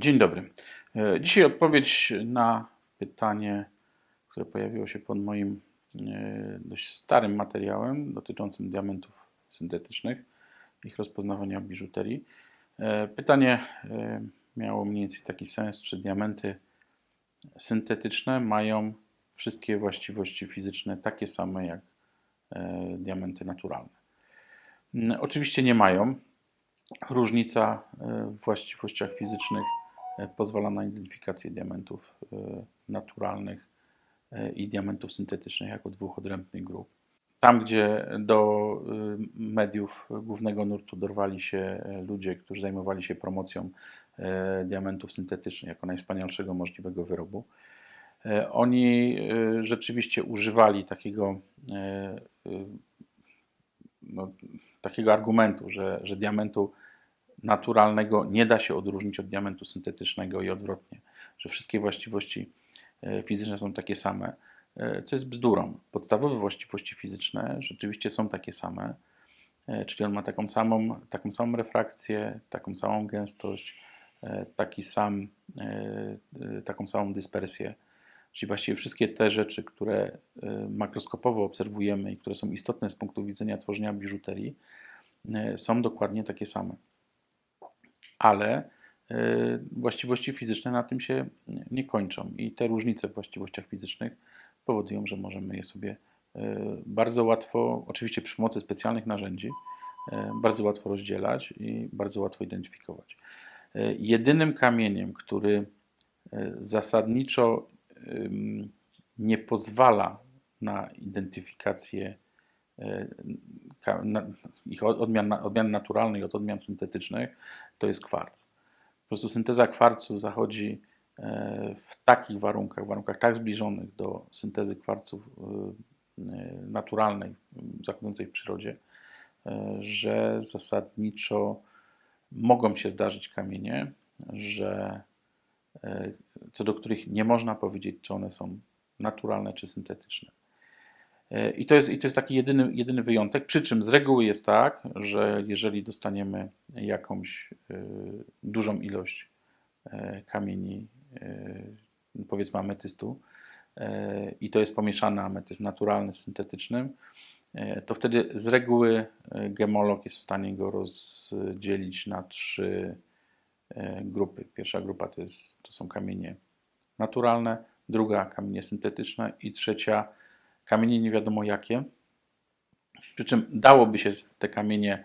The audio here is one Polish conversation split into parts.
Dzień dobry. E, Dzisiaj odpowiedź na pytanie, które pojawiło się pod moim e, dość starym materiałem dotyczącym diamentów syntetycznych, ich rozpoznawania w biżuterii. E, Pytanie miało mniej więcej taki sens, czy diamenty syntetyczne mają wszystkie właściwości fizyczne takie same jak diamenty naturalne. Mm, Oczywiście nie mają. Różnica w właściwościach fizycznych pozwala na identyfikację diamentów e, naturalnych e, i diamentów syntetycznych jako dwóch odrębnych grup. Tam, gdzie do y, mediów głównego nurtu dorwali się ludzie, którzy zajmowali się promocją diamentów syntetycznych jako najwspanialszego możliwego wyrobu, oni rzeczywiście używali takiego, y, no, takiego argumentu, że, że diamentu naturalnego nie da się odróżnić od diamentu syntetycznego i odwrotnie, że wszystkie właściwości e, fizyczne są takie same, e, co jest bzdurą. Podstawowe właściwości fizyczne rzeczywiście są takie same, e, czyli on ma taką samą, taką samą refrakcję, taką samą gęstość, taki sam, taką samą dyspersję. Czyli właściwie wszystkie te rzeczy, które makroskopowo obserwujemy i które są istotne z punktu widzenia tworzenia biżuterii, są dokładnie takie same ale e, właściwości fizyczne na tym się nie kończą i te różnice w właściwościach fizycznych powodują, że możemy je sobie e, bardzo łatwo, oczywiście przy pomocy specjalnych narzędzi, e, bardzo łatwo rozdzielać i bardzo łatwo identyfikować. Jedynym kamieniem, który zasadniczo nie pozwala na identyfikację ich od- odmian, odmian naturalnych od odmian syntetycznych, to jest kwarc. Po prostu synteza kwarcu zachodzi e, w takich warunkach, warunkach tak zbliżonych do syntezy kwarców e, e, naturalnej, zachodzącej w przyrodzie, że zasadniczo mogą się zdarzyć kamienie, że co do których nie można powiedzieć, czy one są naturalne czy syntetyczne. E, I to jest, i to jest taki jedyny, jedyny wyjątek. Przy czym z reguły jest tak, że jeżeli dostaniemy jakąś e, dużą ilość e, kamieni, powiedzmy ametystu, i to jest pomieszany ametyst naturalny z syntetycznym, to wtedy z reguły gemolog jest w stanie go rozdzielić na trzy grupy. Pierwsza grupa to, jest, to są kamienie naturalne, druga kamienie syntetyczne i trzecia kamienie nie wiadomo jakie. Przy czym dałoby się te kamienie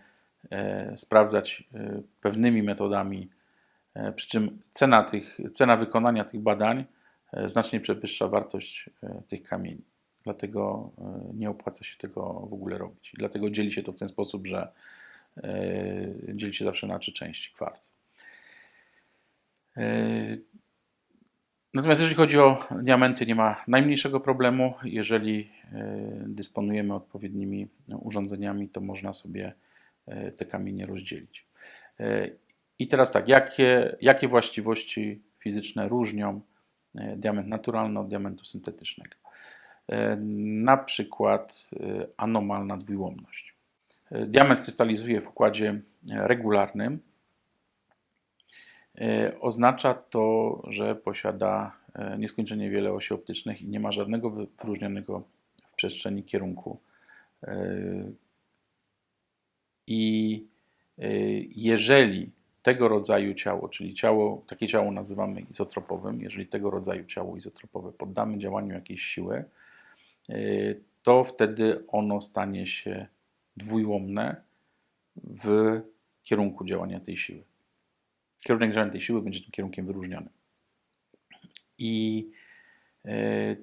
e, sprawdzać e, pewnymi metodami, e, przy czym cena, tych, cena wykonania tych badań znacznie przewyższa wartość tych kamieni. Dlatego nie opłaca się tego w ogóle robić. Dlatego dzieli się to w ten sposób, że dzieli się zawsze na trzy części kwarc. E, Natomiast jeżeli chodzi o diamenty, nie ma najmniejszego problemu. Jeżeli e, dysponujemy odpowiednimi urządzeniami, to można sobie e, te kamienie rozdzielić. E, I teraz tak, jakie, jakie właściwości fizyczne różnią e, diament naturalny od diamentu syntetycznego? E, Na przykład e, anomalna dwułomność. E, Diament krystalizuje w układzie e, regularnym, E, Oznacza to, że posiada e, nieskończenie wiele osi optycznych i nie ma żadnego wy- wyróżnionego w przestrzeni kierunku. E, I e, jeżeli tego rodzaju ciało, czyli ciało, takie ciało nazywamy izotropowym, jeżeli tego rodzaju ciało izotropowe poddamy działaniu jakiejś siły, e, to wtedy ono stanie się dwułomne w kierunku działania tej siły kierunek działania tej siły będzie tym kierunkiem wyróżniony. I e,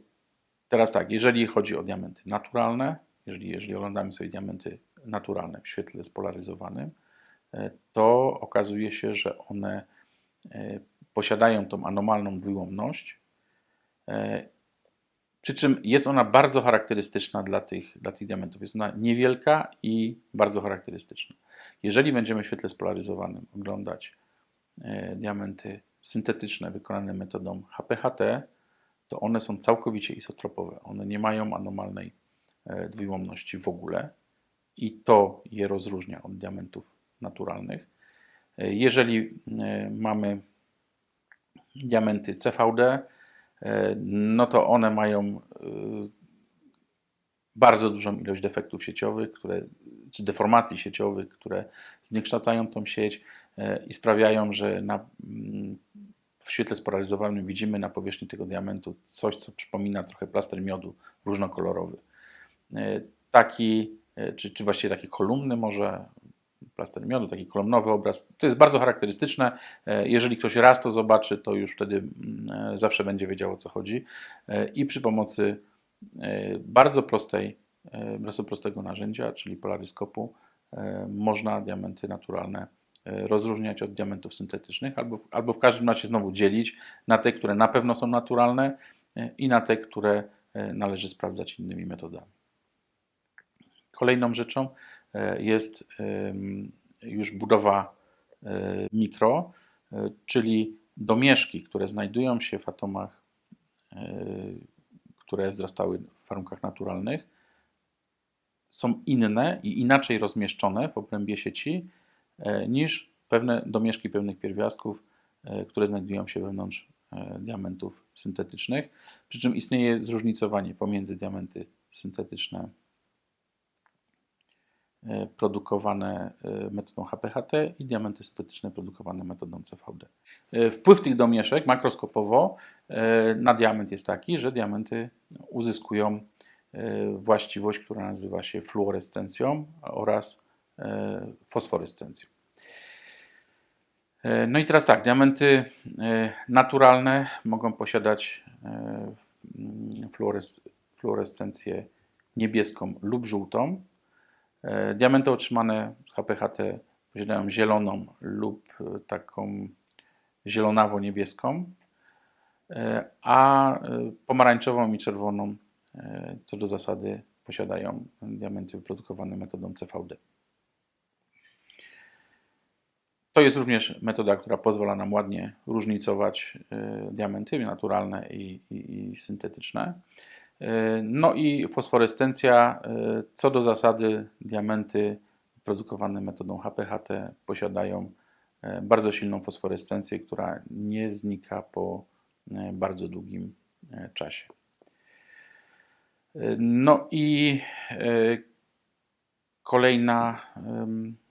teraz tak, jeżeli chodzi o diamenty naturalne, jeżeli, jeżeli oglądamy sobie diamenty naturalne w świetle spolaryzowanym, e, to okazuje się, że one e, posiadają tą anomalną dwułomność, e, przy czym jest ona bardzo charakterystyczna dla tych, dla tych diamentów. Jest ona niewielka i bardzo charakterystyczna. Jeżeli będziemy w świetle spolaryzowanym oglądać diamenty syntetyczne wykonane metodą HPHT, to one są całkowicie izotropowe. One nie mają anomalnej e, dwułomności w ogóle i to je rozróżnia od diamentów naturalnych. E, Jeżeli e, mamy diamenty CVD, no to one mają bardzo dużą ilość defektów sieciowych, które, czy deformacji sieciowych, które zniekształcają tą sieć i sprawiają, że na, mm, w świetle spolaryzowanym widzimy na powierzchni tego diamentu coś, co przypomina trochę plaster miodu różnokolorowy. Taki, czy, czy właściwie takie kolumny może, plaster miodu, taki kolumnowy obraz. To jest bardzo charakterystyczne. E, jeżeli ktoś raz to zobaczy, to już wtedy mm, e, zawsze będzie wiedział o co chodzi. E, I przy pomocy bardzo prostej, bardzo prostego narzędzia, czyli polaryskopu, można diamenty naturalne rozróżniać od diamentów syntetycznych, albo, albo w każdym razie znowu dzielić na te, które na pewno są naturalne i na te, które należy sprawdzać innymi metodami. Kolejną rzeczą jest już budowa e, mikro, e, czyli domieszki, które znajdują się w atomach, e, które wzrastały w warunkach naturalnych, są inne i inaczej rozmieszczone w obrębie sieci niż pewne domieszki pewnych pierwiastków, które znajdują się wewnątrz diamentów syntetycznych. Przy czym istnieje zróżnicowanie pomiędzy diamenty syntetyczne E, produkowane e, metodą HPHT i diamenty syntetyczne produkowane metodą CVD. E, wpływ tych domieszek makroskopowo na diament jest taki, że diamenty uzyskują właściwość, która nazywa się fluorescencją oraz fosforescencją. No i teraz tak, diamenty naturalne mogą posiadać fluorescencję niebieską lub żółtą, E, diamenty otrzymane z HPHT posiadają zieloną lub e, taką zielonawo-niebieską, e, a pomarańczową i czerwoną co do zasady posiadają diamenty wyprodukowane metodą CVD. To jest również metoda, która pozwala nam ładnie różnicować diamenty naturalne i, i, i syntetyczne. No i fosforescencja, e, co do zasady, diamenty produkowane metodą HPHT posiadają bardzo silną fosforescencję, która nie znika po bardzo długim czasie. No i kolejna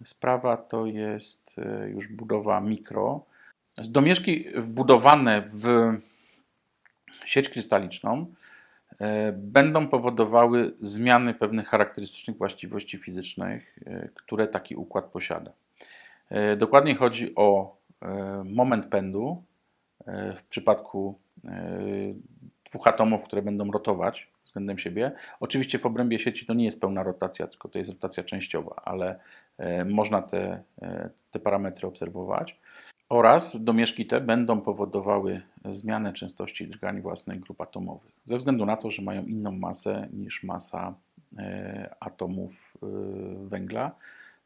sprawa to jest już budowa mikro. Domieszki wbudowane w sieć krystaliczną E, będą powodowały zmiany pewnych charakterystycznych właściwości fizycznych, e, które taki układ posiada. E, dokładniej chodzi o moment pędu w przypadku dwóch atomów, które będą rotować względem siebie. Oczywiście w obrębie sieci to nie jest pełna rotacja, tylko to jest rotacja częściowa, ale można te, te parametry obserwować oraz domieszki te będą powodowały zmianę częstości drgań własnych grup atomowych, ze względu na to, że mają inną masę niż masa e, atomów e, węgla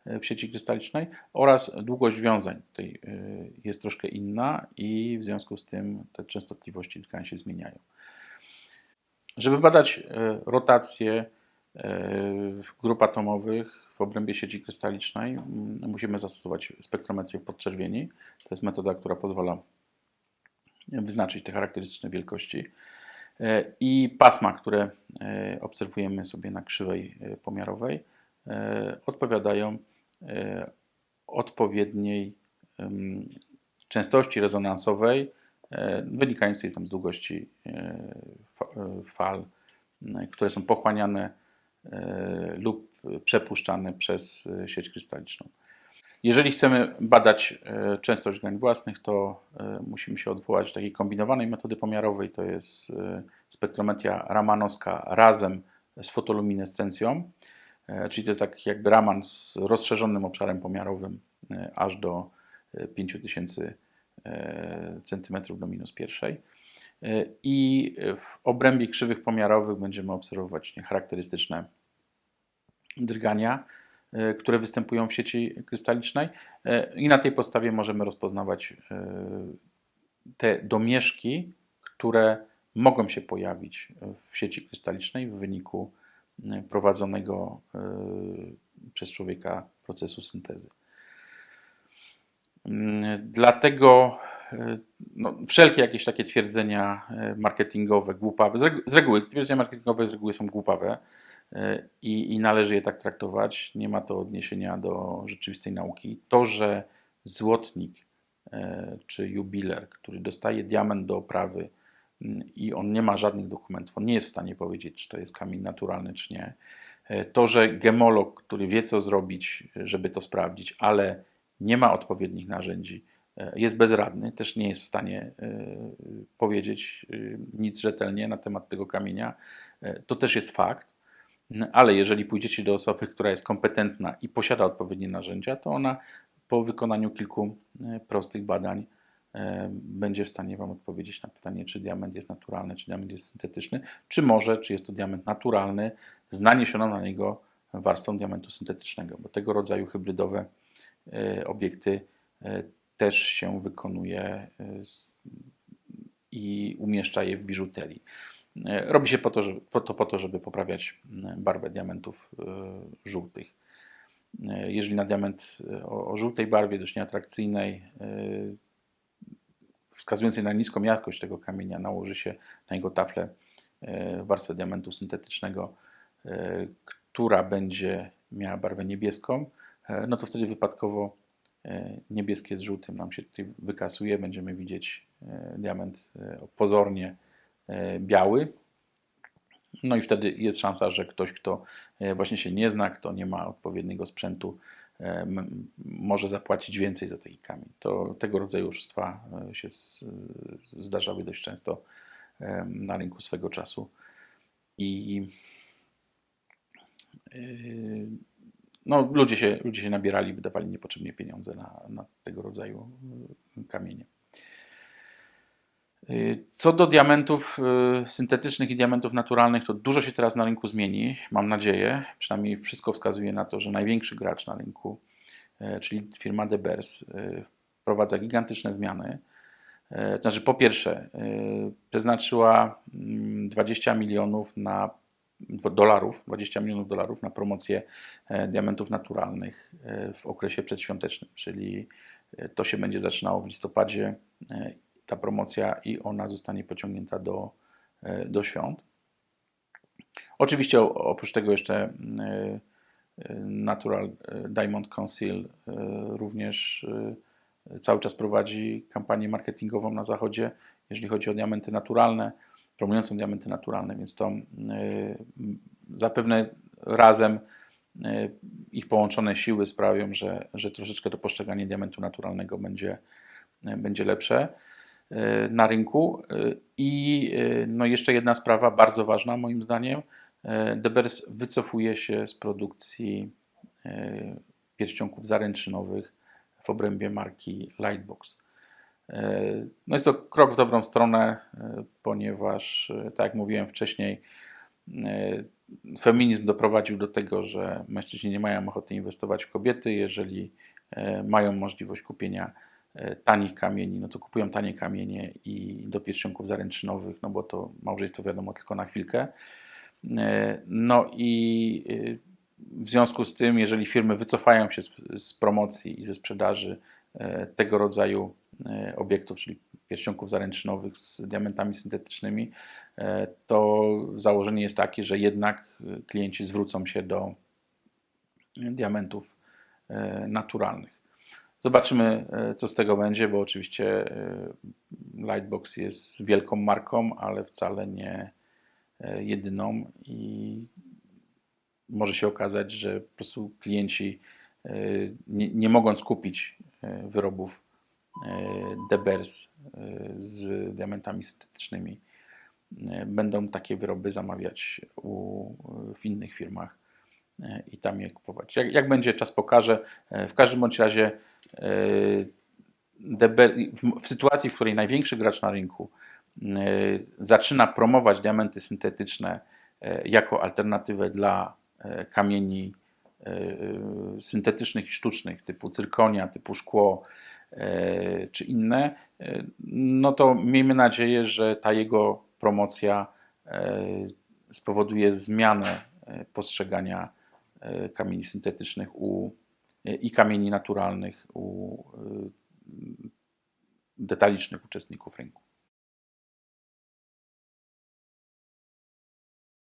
e, w sieci krystalicznej oraz długość wiązań tej jest troszkę inna i w związku z tym te częstotliwości drgań się zmieniają. Żeby badać rotację grup atomowych w obrębie sieci krystalicznej mm, musimy zastosować spektrometrię podczerwieni. To jest metoda, która pozwala wyznaczyć te charakterystyczne wielkości. E, I pasma, które e, obserwujemy sobie na krzywej e, pomiarowej, odpowiadają odpowiedniej częstości rezonansowej wynikającej z długości fal, które są pochłaniane lub przepuszczane przez e, sieć krystaliczną. Jeżeli chcemy badać e, częstość grań własnych, to e, musimy się odwołać do takiej kombinowanej metody pomiarowej, to jest spektrometria ramanowska razem z fotoluminescencją, czyli to jest tak jakby Raman z rozszerzonym obszarem pomiarowym aż do 5000 cm do minus pierwszej. I w obrębie krzywych pomiarowych będziemy obserwować charakterystyczne drgania, e, które występują w sieci krystalicznej e, i na tej podstawie możemy rozpoznawać e, te domieszki, które mogą się pojawić w sieci krystalicznej w wyniku prowadzonego przez człowieka procesu syntezy. Mm, dlatego e, no, wszelkie jakieś takie twierdzenia e, marketingowe, głupawe, z, regu z reguły, twierdzenia marketingowe z reguły są głupawe e, i, i należy je tak traktować. Nie ma to odniesienia do rzeczywistej nauki. To, że złotnik czy jubiler, który dostaje diament do oprawy i on nie ma żadnych dokumentów, on nie jest w stanie powiedzieć, czy to jest kamień naturalny, czy nie. To, że gemolog, który wie, co zrobić, żeby to sprawdzić, ale nie ma odpowiednich narzędzi, e, jest bezradny, też nie jest w stanie e, powiedzieć e, nic rzetelnie na temat tego kamienia. To też jest fakt, ale jeżeli pójdziecie do osoby, która jest kompetentna i posiada odpowiednie narzędzia, to ona po wykonaniu kilku prostych badań będzie w stanie Wam odpowiedzieć na pytanie, czy diament jest naturalny, czy diament jest syntetyczny, czy może, czy jest to diament naturalny z naniesioną na niego warstwą diamentu syntetycznego, bo tego rodzaju hybrydowe obiekty e, też się wykonuje e, i umieszcza je w biżuterii. Robi się po to, żeby, po to, po to, żeby poprawiać barwę diamentów żółtych. Jeżeli na diament o, o żółtej barwie, dość nieatrakcyjnej, wskazującej na niską jakość tego kamienia, nałoży się na jego taflę warstwę diamentu syntetycznego, która będzie miała barwę niebieską, E, no to wtedy wypadkowo e, niebieskie z żółtym nam się tutaj wykasuje. Będziemy widzieć e, diament pozornie biały. No i wtedy jest szansa, że ktoś, kto właśnie się nie zna, kto nie ma odpowiedniego sprzętu, może zapłacić więcej za taki kamień. To tego rodzaju oszustwa się zdarzały dość często na rynku swego czasu. I no, ludzie, się, ludzie się nabierali, wydawali niepotrzebnie pieniądze na, na tego rodzaju y, kamienie. Y, co do diamentów y, syntetycznych i diamentów naturalnych, to dużo się teraz na rynku zmieni, mam nadzieję. Przynajmniej wszystko wskazuje na to, że największy gracz na rynku, czyli firma De Beers, wprowadza gigantyczne zmiany. To znaczy, po pierwsze, przeznaczyła 20 mm, milionów na dolarów, 20 milionów dolarów na promocję e, diamentów naturalnych e, w okresie przedświątecznym, czyli e, to się będzie zaczynało w listopadzie, ta promocja i ona zostanie pociągnięta do, do świąt. Oczywiście oprócz tego jeszcze Natural Diamond Council również cały czas prowadzi kampanię marketingową na zachodzie, jeżeli chodzi o diamenty naturalne promującą diamenty naturalne, więc to e, zapewne razem e, ich połączone siły sprawią, że, że troszeczkę to postrzeganie diamentu naturalnego będzie, e, będzie lepsze na rynku. I no jeszcze jedna sprawa bardzo ważna moim zdaniem. Debers wycofuje się z produkcji pierścionków zaręczynowych w obrębie marki Lightbox. No jest to krok w dobrą stronę, e, ponieważ, e, tak jak mówiłem wcześniej, e, feminizm doprowadził do tego, że mężczyźni nie mają ochoty inwestować w kobiety. Jeżeli mają możliwość kupienia tanich kamieni, no to kupują tanie kamienie i do pierścionków zaręczynowych, no bo to małżeństwo wiadomo tylko na chwilkę. No i w związku z tym, jeżeli firmy wycofają się z, z promocji i ze sprzedaży tego rodzaju E, obiektów, czyli pierścionków zaręczynowych z diamentami syntetycznymi, e, to założenie jest takie, że jednak klienci zwrócą się do diamentów e, naturalnych. Zobaczymy, co z tego będzie, bo oczywiście Lightbox jest wielką marką, ale wcale nie jedyną i może się okazać, że po prostu klienci nie, nie mogąc kupić wyrobów E, Debers e, z diamentami syntetycznymi. E, będą takie wyroby zamawiać u, w innych firmach i tam je kupować. Jak, jak będzie, czas pokaże. W każdym bądź razie w, sytuacji, w której największy gracz na rynku zaczyna promować diamenty syntetyczne jako alternatywę dla kamieni syntetycznych i sztucznych typu cyrkonia, typu szkło, E, czy inne, e, no to miejmy nadzieję, że ta jego promocja e, spowoduje zmianę postrzegania kamieni syntetycznych u, i kamieni naturalnych u detalicznych uczestników rynku.